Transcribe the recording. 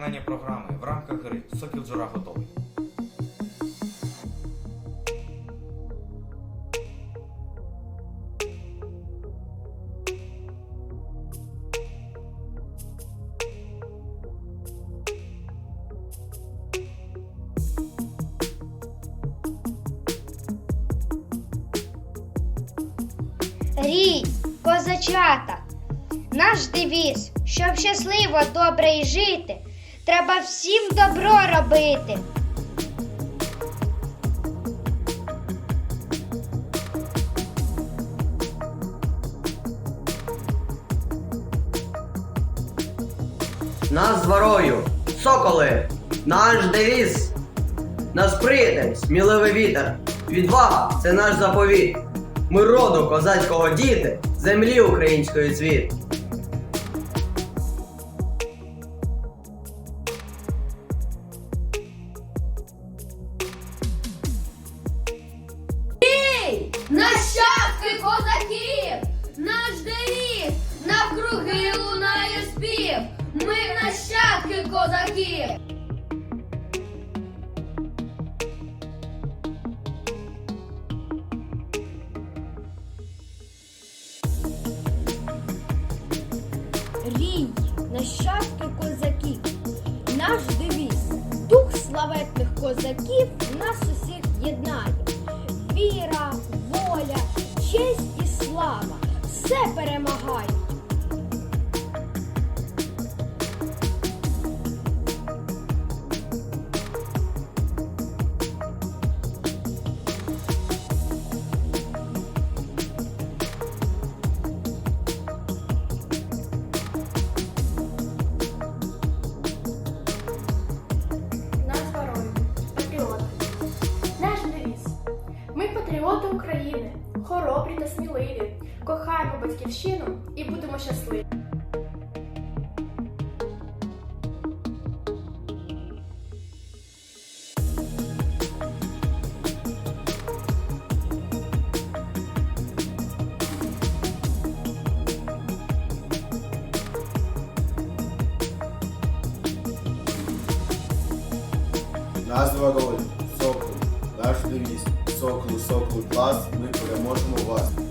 виконання програми в рамках гри Сокіл Джура готовий. Рій, козачата, наш девіз, щоб щасливо, добре і жити, треба всім добро робити. Нас ворою, соколи, наш девіз. Наш приятель, сміливий вітер. Відвага це наш заповіт. Ми роду козацького діти, землі української цвіт. Нащадки козаків, наш девіз, дух славетних козаків нас усіх єднає. Віра, воля, честь і слава все перемагають. України, хоробрі та сміливі. Кохаємо батьківщину і будемо щасливі. Назва ролі Сокол. Наш девіз. Сокол, сокол, клас. Ми переможемо вас.